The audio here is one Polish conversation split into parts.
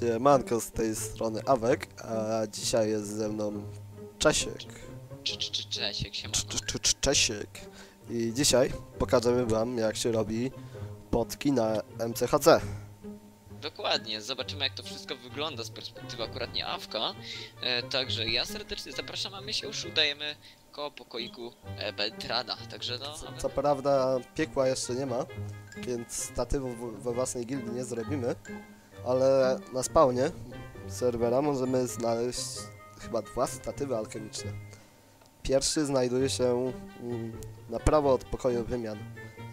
Siemanko, z tej strony Awek, a dzisiaj jest ze mną Czesiek. Czesiek się cz- Czesiek. I dzisiaj pokażemy wam jak się robi potki na MCHC. Dokładnie, zobaczymy jak to wszystko wygląda z perspektywy akurat nie Awka. E, także ja serdecznie zapraszam, a my się już udajemy koło pokoiku e, Beltrada. Także no, Co, co prawda piekła jeszcze nie ma, więc statywów we własnej gildii nie zrobimy, ale na spawnie serwera możemy znaleźć chyba dwa statywy alchemiczne. Pierwszy znajduje się mm, na prawo od pokoju wymian,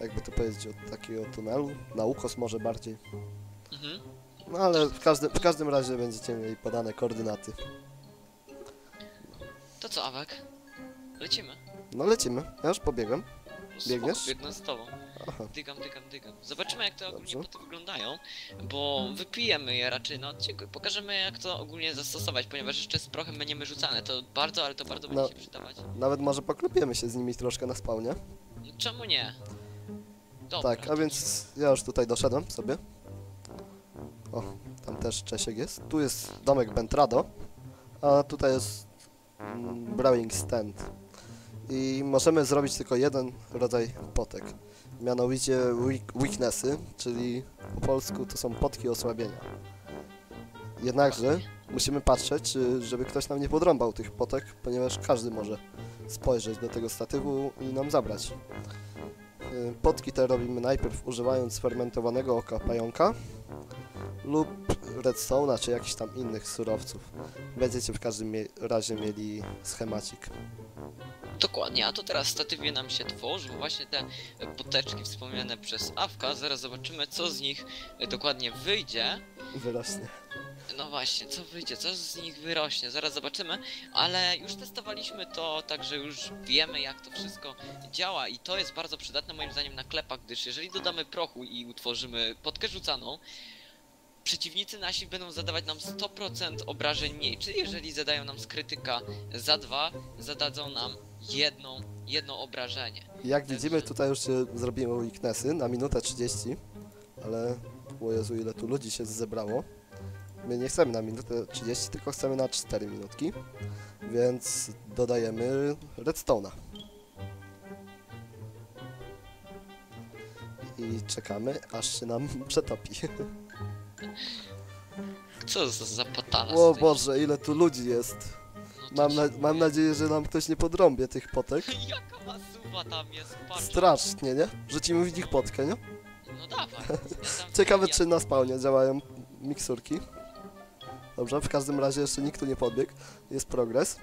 jakby to powiedzieć, od takiego tunelu, na ukos może bardziej. mhm. No ale w każdym, w każdym razie będziecie mieli podane koordynaty. To co Awek? Lecimy. No lecimy, ja już pobiegłem. Spoko, Biegniesz? Biegnę z tobą. Aha. Dygam, dygam, dygam. Zobaczymy jak to ogólnie Dobrze. poty wyglądają, bo wypijemy je raczej na odcinku i pokażemy jak to ogólnie zastosować, ponieważ jeszcze z prochem będziemy rzucane. To bardzo, ale to bardzo będzie No. się przydawać. Nawet może poklepiemy się z nimi troszkę na spawnie. No, czemu nie? Dobra, Tak, a więc ja już tutaj doszedłem sobie. O, tam też Czesiek jest. Tu jest domek Bentrado, a tutaj jest mm, brewing stand. I możemy zrobić tylko jeden rodzaj potek. Mianowicie weak- weaknessy, czyli po polsku to są potki osłabienia. Jednakże musimy patrzeć, żeby ktoś nam nie podrąbał tych potek, ponieważ każdy może spojrzeć do tego statywu i nam zabrać. Y, Potki te robimy najpierw używając fermentowanego oka pająka lub redstone'a czy jakichś tam innych surowców. Będziecie w każdym razie mieli schemacik. Dokładnie, a to teraz statywie nam się tworzą, właśnie te poteczki wspomniane przez Awka, zaraz zobaczymy co z nich e, dokładnie wyjdzie. Wyrośnie. No właśnie, co wyjdzie, co z nich wyrośnie, zaraz zobaczymy, ale już testowaliśmy to, także już wiemy jak to wszystko działa i to jest bardzo przydatne moim zdaniem na klepach, gdyż jeżeli dodamy prochu i utworzymy potkę rzucaną, przeciwnicy nasi będą zadawać nam 100% obrażeń mniej, czyli jeżeli zadają nam z krytyka za dwa, zadadzą nam jedną, jedno obrażenie. Jak widzimy tutaj już się zrobiły weaknessy na minutę 30, ale o Jezu ile tu ludzi się zebrało. My nie chcemy na minutę 30, tylko chcemy na 4 minutki, więc dodajemy redstone'a. I czekamy, aż się nam przetopi. Co za, za patala O? Boże, ile tu ludzi jest. No Mam, na, mam nadzieję, że nam ktoś nie podrąbie tych potek. Jaka masuwa tam jest, patrz. Strasznie, nie? Rzucimy w nich potkę, nie? No dawaj. Ciekawe, czy na spawnie działają miksurki. Dobrze, w każdym razie jeszcze nikt tu nie podbiegł. Jest progres.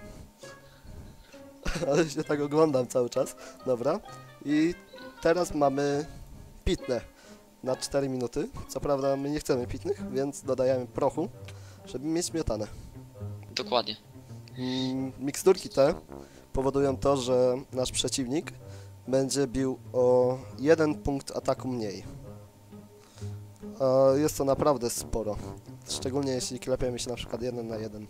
Ale się tak oglądam cały czas. Dobra. I teraz mamy pitne na 4 minuty. Co prawda my nie chcemy pitnych, więc dodajemy prochu, żeby mieć miotane. Dokładnie. Mm, Miksturki te powodują to, że nasz przeciwnik będzie bił o jeden punkt ataku mniej. Jest to naprawdę sporo. Szczególnie jeśli klepiemy się na przykład jeden na jeden.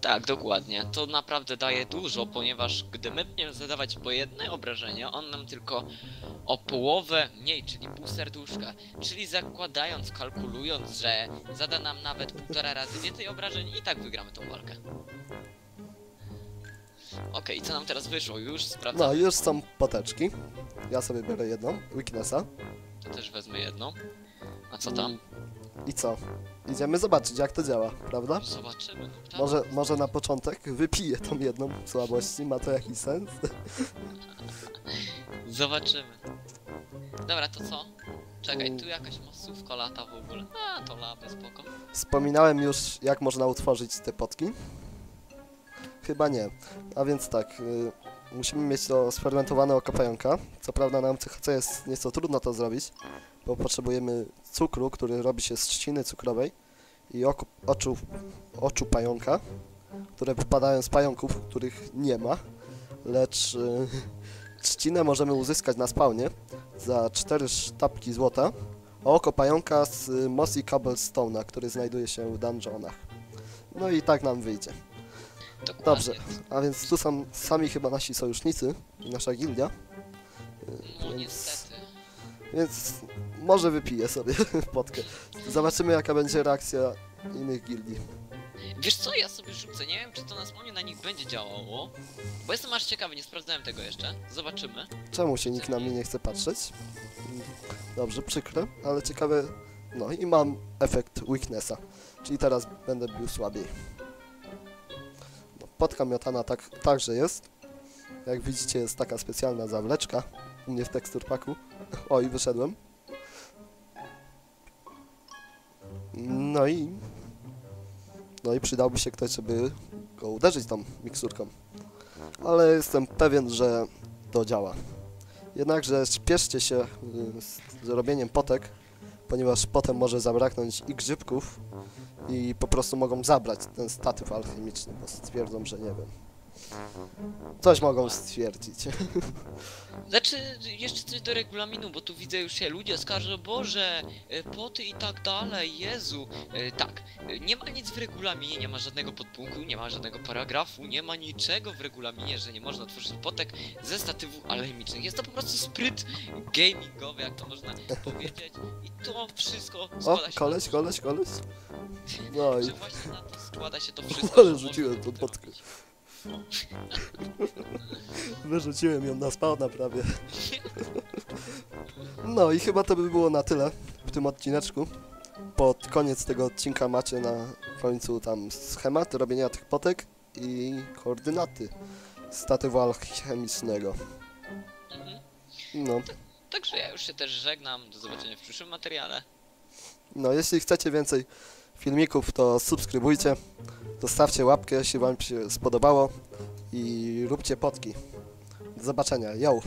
Tak, dokładnie. To naprawdę daje dużo, ponieważ gdy my będziemy zadawać po jedne obrażenie, on nam tylko o połowę mniej, czyli pół serduszka. Czyli zakładając, kalkulując, że zada nam nawet półtora razy więcej obrażeń i tak wygramy tą walkę. Okej, co nam teraz wyszło? Już No, sprawdzamy. już są poteczki. Ja sobie biorę jedną, weaknessa. To też wezmę jedną. A co tam? I co? Idziemy zobaczyć jak to działa, prawda? Zobaczymy. No, tak. Może, może na początek wypiję tą jedną słabości, ma to jakiś sens? Zobaczymy. Dobra, to co? Czekaj, Mm. tu jakaś masówka lata w ogóle. A, to lamy, spoko. Wspominałem już, jak można utworzyć te potki? Chyba nie. A więc tak, y, musimy mieć to sfermentowane oko pająka. Co prawda na MCHC jest nieco trudno to zrobić, bo potrzebujemy cukru, który robi się z trzciny cukrowej i oku, oczu, oczu pająka, które wypadają z pająków, których nie ma, lecz y, trzcinę możemy uzyskać na spawnie za 4 sztabki złota, a oko pająka z y, Mossy Cobblestone'a, który znajduje się w dungeonach. No i tak nam wyjdzie. Dokładnie. Dobrze, a więc tu są sami chyba nasi sojusznicy, nasza gildia. No więc, niestety. więc może wypiję sobie potkę. Zobaczymy jaka będzie reakcja innych gildii. Wiesz co, ja sobie rzucę, nie wiem czy to na spawnie na nich będzie działało. Bo jestem aż ciekawy, nie sprawdzałem tego jeszcze. Zobaczymy. Czemu się nikt na mnie nie chce patrzeć? Dobrze, przykre, ale ciekawe. No i mam efekt weaknessa, czyli teraz będę bił słabiej. Potka miotana tak, także jest. Jak widzicie jest taka specjalna zawleczka u mnie w tekstur paku. Oj, wyszedłem. No i... No i przydałby się ktoś, żeby go uderzyć tą miksurką. Ale jestem pewien, że to działa. Jednakże spieszcie się y, z zrobieniem potek, ponieważ potem może zabraknąć i grzybków i po prostu mogą zabrać ten statyw alchemiczny, bo stwierdzą, że nie wiem. Coś mogą stwierdzić. Znaczy, jeszcze coś do regulaminu, bo tu widzę już się ludzie skarżą, Boże, e, poty i tak dalej, Jezu. E, Tak, e, nie ma nic w regulaminie, nie ma żadnego podpunktu, nie ma żadnego paragrafu, nie ma niczego w regulaminie, że nie można tworzyć potek ze statywów alchemicznych. Jest to po prostu spryt gamingowy, jak to można powiedzieć. I to wszystko O, składa się koleś, na to, koleś, koleś. No i że właśnie na to składa się to wszystko. Ale że rzuciłem tą to robić. wyrzuciłem ją na spawna prawie. No i chyba to by było na tyle w tym odcineczku. Pod koniec tego odcinka macie na końcu tam schemat robienia tych potek i koordynaty statywu alchemicznego. Mhm. No, Także ja już się też żegnam, do zobaczenia w przyszłym materiale. no jeśli chcecie więcej filmików, to subskrybujcie, zostawcie łapkę, jeśli wam się spodobało i róbcie potki. Do zobaczenia, yo!